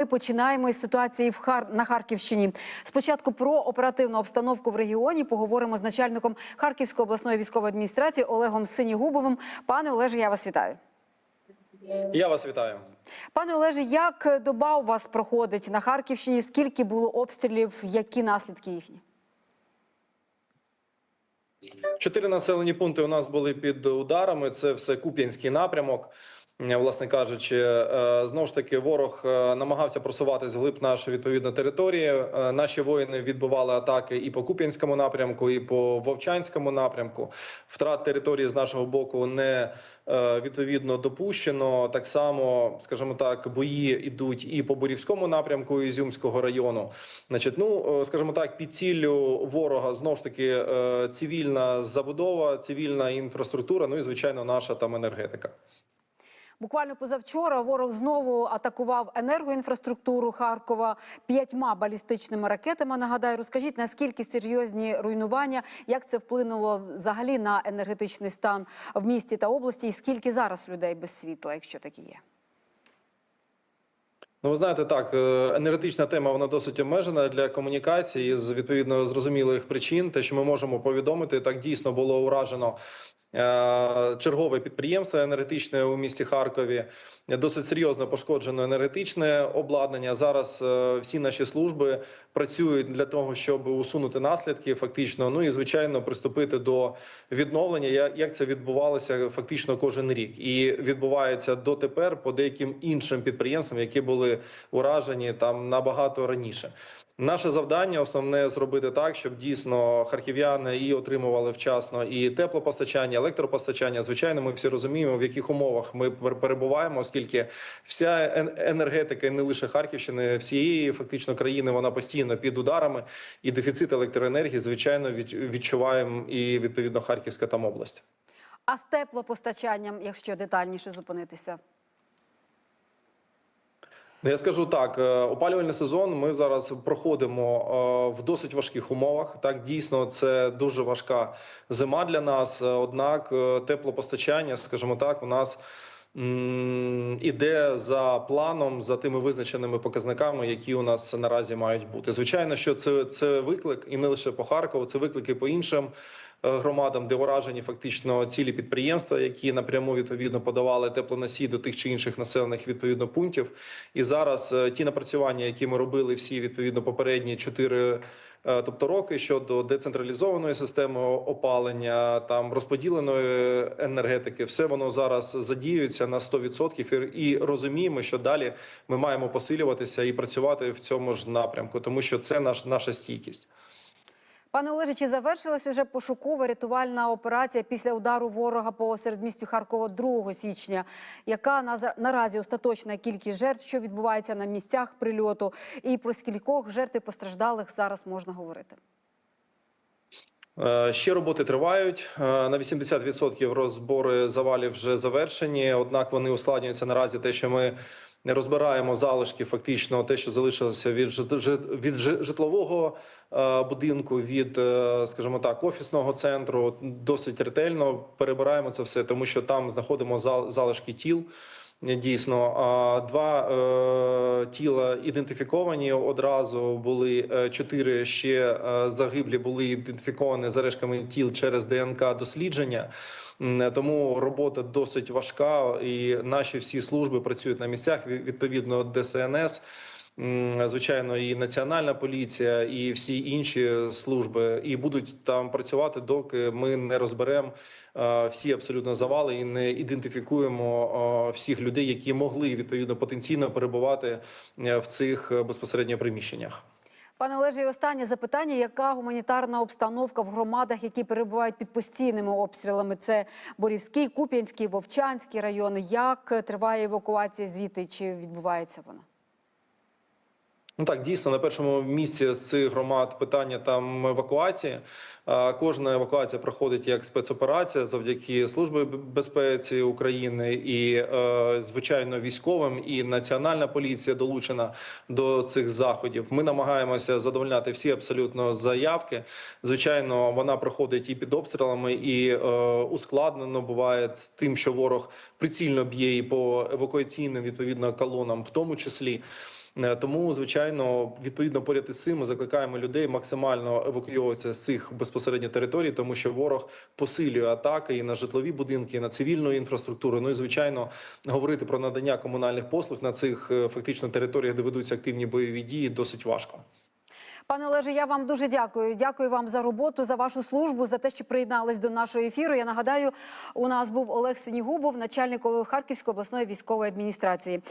Ми починаємо із ситуації в Хар... на Харківщині. Спочатку про оперативну обстановку в регіоні поговоримо з начальником Харківської обласної військової адміністрації Олегом Синігубовим. Пане Олеже, я вас вітаю. Я вас вітаю. Пане Олеже, як доба у вас проходить на Харківщині? Скільки було обстрілів? Які наслідки їхні? Чотири населені пункти у нас були під ударами. Це все Куп'янський напрямок. Власне кажучи, е, знову ж таки, ворог е, намагався просуватись вглиб нашої відповідної території. Е, Наші воїни відбивали атаки і по Куп'янському напрямку, і по Вовчанському напрямку. Втрат території з нашого боку не відповідно допущено. Так само, скажімо так, бої йдуть і по Бурівському напрямку Ізюмського району. Значить, ну скажімо так, під ціллю ворога знову ж таки цивільна забудова, цивільна інфраструктура. Ну і звичайно, наша там енергетика. Буквально позавчора ворог знову атакував енергоінфраструктуру Харкова п'ятьма балістичними ракетами. Нагадаю, розкажіть наскільки серйозні руйнування, як це вплинуло взагалі на енергетичний стан в місті та області, і скільки зараз людей без світла, якщо такі є. Ну, ви знаєте, так е, енергетична тема вона досить обмежена для комунікації з відповідно зрозумілих причин. Те, що ми можемо повідомити, так дійсно було уражено. Е, Чергове підприємство енергетичне у місті Харкові досить серйозно пошкоджено енергетичне обладнання. Зараз е, всі наші служби працюють для того, щоб усунути наслідки, фактично. Ну і звичайно приступити до відновлення. Як це відбувалося фактично кожен рік, і відбувається дотепер по деяким іншим підприємствам, які були уражені там набагато раніше. Наше завдання основне зробити так, щоб дійсно харків'яни і отримували вчасно і теплопостачання, електропостачання. Звичайно, ми всі розуміємо, в яких умовах ми перебуваємо, оскільки вся енергетика, не лише Харківщини, всієї фактично країни, вона постійно під ударами, і дефіцит електроенергії, звичайно, відчуваємо і відповідно Харківська там область. А з теплопостачанням, якщо детальніше зупинитися, Я скажу так: е, опалювальний сезон ми зараз проходимо е, в досить важких умовах. Так, дійсно, це дуже важка зима для нас. Е, Однак теплопостачання, скажімо так, у нас. Іде за планом, за тими визначеними показниками, які у нас наразі мають бути. Звичайно, що це, це виклик, і не лише по Харкову, це виклики по іншим е, громадам, де уражені фактично цілі підприємства, які напряму відповідно подавали теплоносій до тих чи інших населених відповідно пунктів. І зараз е, ті напрацювання, які ми робили всі відповідно попередні чотири. Е, Тобто роки щодо децентралізованої системи опалення, там розподіленої енергетики, все воно зараз задіюється на 100% і і розуміємо, що далі ми маємо посилюватися і працювати в цьому ж напрямку, тому що це наш наша стійкість. Пане Олеже, чи завершилась уже пошукова рятувальна операція після удару ворога по середмістю Харкова 2 січня? Яка на- наразі остаточна кількість жертв, що відбувається на місцях прильоту, і про скількох жертв і постраждалих зараз можна говорити? Е, Ще роботи тривають Е, на 80% розбори завалів вже завершені. Однак вони ускладнюються наразі. Те, що ми не розбираємо залишки, фактично те, що залишилося від від житлового е, будинку, від, е, скажімо так, офісного центру. Досить ретельно перебираємо це все, тому що там знаходимо зал- залишки тіл. Дійсно, два е, тіла ідентифіковані одразу. Були е, чотири ще е, загиблі були ідентифіковані за рештками тіл через ДНК дослідження. Тому робота досить важка, і наші всі служби працюють на місцях. Відповідно, ДСНС. Звичайно, і національна поліція, і всі інші служби, і будуть там працювати, доки ми не розберемо е, всі абсолютно завали і не ідентифікуємо е, всіх людей, які могли відповідно потенційно перебувати е, в цих безпосередньо приміщеннях. Пане Олеже, і останнє запитання: яка гуманітарна обстановка в громадах, які перебувають під постійними обстрілами? Це Борівський, Куп'янський, Вовчанський райони. Як триває евакуація звідти? Чи відбувається вона? Ну так, дійсно, на першому місці з цих громад питання там евакуації. Кожна евакуація проходить як спецоперація завдяки службі безпеці України і, е, звичайно, військовим і національна поліція долучена до цих заходів. Ми намагаємося задовольняти всі абсолютно заявки. Звичайно, вона проходить і під обстрілами, і е, ускладнено буває з тим, що ворог прицільно б'є і по евакуаційним відповідно колонам, в тому числі. Е, Тому, звичайно, відповідно поряд із цим ми закликаємо людей максимально евакуюватися з цих безпосередньо територій, тому що ворог посилює атаки і на житлові будинки, і на цивільну інфраструктуру. Ну і звичайно, говорити про надання комунальних послуг на цих е, фактично територіях, де ведуться активні бойові дії, досить важко. Пане Олеже, я вам дуже дякую. Дякую вам за роботу, за вашу службу, за те, що приєднались до нашого ефіру. Я нагадаю, у нас був Олег Синігубов, начальник Харківської обласної військової адміністрації.